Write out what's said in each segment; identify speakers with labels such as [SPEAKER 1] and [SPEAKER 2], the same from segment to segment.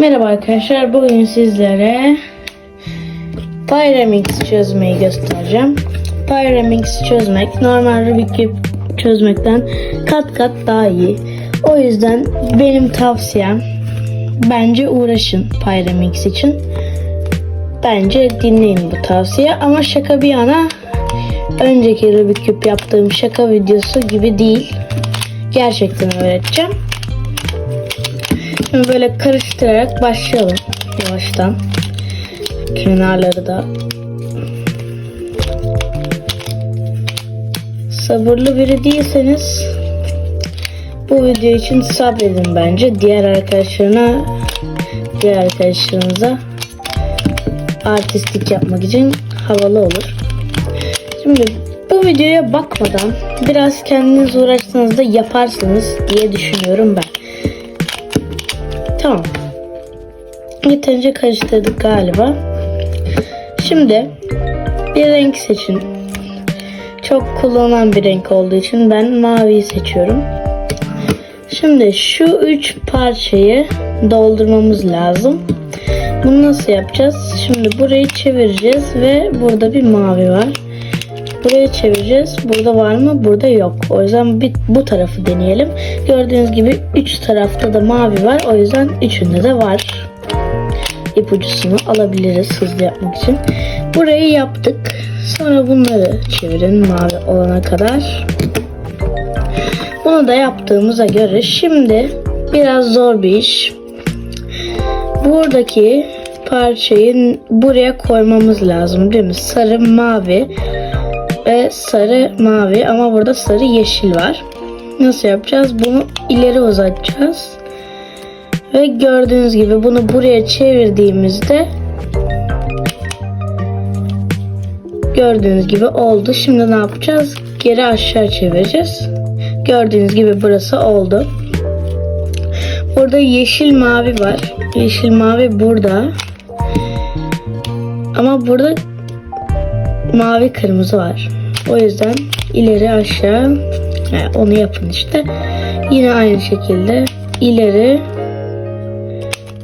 [SPEAKER 1] Merhaba arkadaşlar. Bugün sizlere Pyramix çözmeyi göstereceğim. Pyramix çözmek normal Rubik Cube çözmekten kat kat daha iyi. O yüzden benim tavsiyem bence uğraşın Pyramix için. Bence dinleyin bu tavsiye ama şaka bir yana önceki Rubik Cube yaptığım şaka videosu gibi değil. Gerçekten öğreteceğim. Şimdi böyle karıştırarak başlayalım yavaştan. Kenarları da sabırlı biri değilseniz bu video için sabredin bence. Diğer arkadaşlarına diğer arkadaşlarınıza artistlik yapmak için havalı olur. Şimdi bu videoya bakmadan biraz kendiniz uğraşsanız da yaparsınız diye düşünüyorum ben. Tamam. Yeterince karıştırdık galiba. Şimdi bir renk seçin. Çok kullanılan bir renk olduğu için ben maviyi seçiyorum. Şimdi şu üç parçayı doldurmamız lazım. Bunu nasıl yapacağız? Şimdi burayı çevireceğiz ve burada bir mavi var. Burayı çevireceğiz. Burada var mı? Burada yok. O yüzden bir, bu tarafı deneyelim. Gördüğünüz gibi üç tarafta da mavi var. O yüzden üçünde de var. İpucusunu alabiliriz hızlı yapmak için. Burayı yaptık. Sonra bunları çevirin mavi olana kadar. Bunu da yaptığımıza göre şimdi biraz zor bir iş. Buradaki parçayı buraya koymamız lazım değil mi? Sarı, mavi ve sarı mavi ama burada sarı yeşil var. Nasıl yapacağız? Bunu ileri uzatacağız. Ve gördüğünüz gibi bunu buraya çevirdiğimizde gördüğünüz gibi oldu. Şimdi ne yapacağız? Geri aşağı çevireceğiz. Gördüğünüz gibi burası oldu. Burada yeşil mavi var. Yeşil mavi burada. Ama burada mavi kırmızı var. O yüzden ileri aşağı yani onu yapın işte. Yine aynı şekilde ileri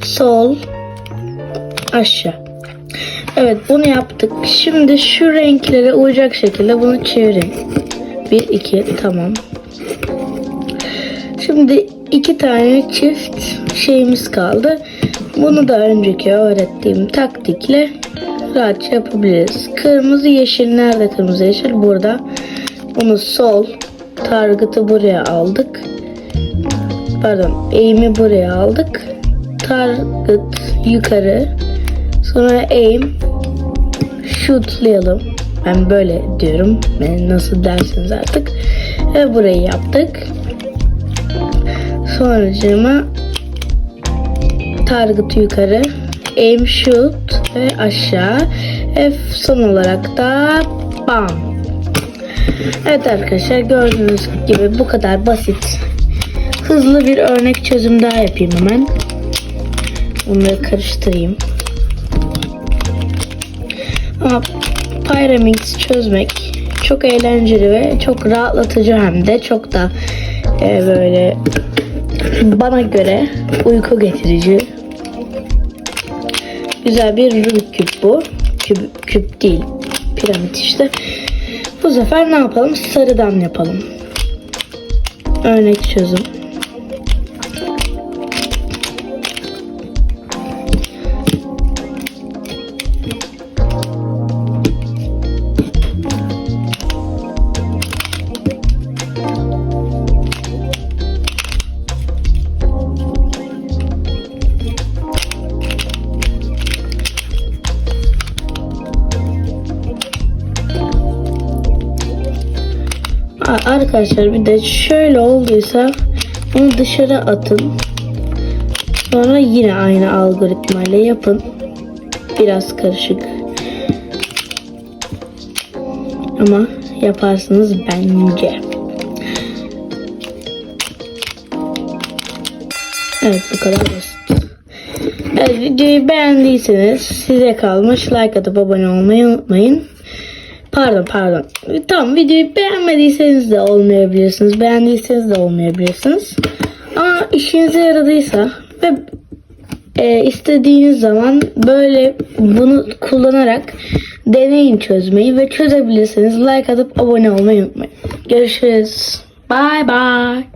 [SPEAKER 1] sol aşağı. Evet bunu yaptık. Şimdi şu renklere uyacak şekilde bunu çevirin. 1 2 tamam. Şimdi iki tane çift şeyimiz kaldı. Bunu da önceki öğrettiğim taktikle rahatça yapabiliriz. Kırmızı yeşil nerede kırmızı yeşil? Burada. Bunu sol. Target'ı buraya aldık. Pardon. Aim'i buraya aldık. Target yukarı. Sonra aim. Shootlayalım. Ben böyle diyorum. Ben nasıl dersiniz artık. Ve burayı yaptık. Sonracığıma target yukarı, aim shoot ve aşağı. F son olarak da bam. Evet arkadaşlar gördüğünüz gibi bu kadar basit. Hızlı bir örnek çözüm daha yapayım hemen. Bunları karıştırayım. Ama Pyramix çözmek çok eğlenceli ve çok rahatlatıcı hem de çok da e, böyle bana göre uyku getirici güzel bir Rubik küp bu. Küp, küp değil. Piramit işte. Bu sefer ne yapalım? Sarıdan yapalım. Örnek çözüm. Arkadaşlar bir de şöyle olduysa bunu dışarı atın. Sonra yine aynı algoritmayla yapın. Biraz karışık. Ama yaparsınız bence. Evet bu kadar basit. Evet videoyu beğendiyseniz size kalmış like atıp abone olmayı unutmayın. Pardon pardon. Tamam videoyu beğenmediyseniz de olmayabilirsiniz. Beğendiyseniz de olmayabilirsiniz. Ama işinize yaradıysa ve e, istediğiniz zaman böyle bunu kullanarak deneyin çözmeyi ve çözebilirseniz like atıp abone olmayı unutmayın. Görüşürüz. Bye bye.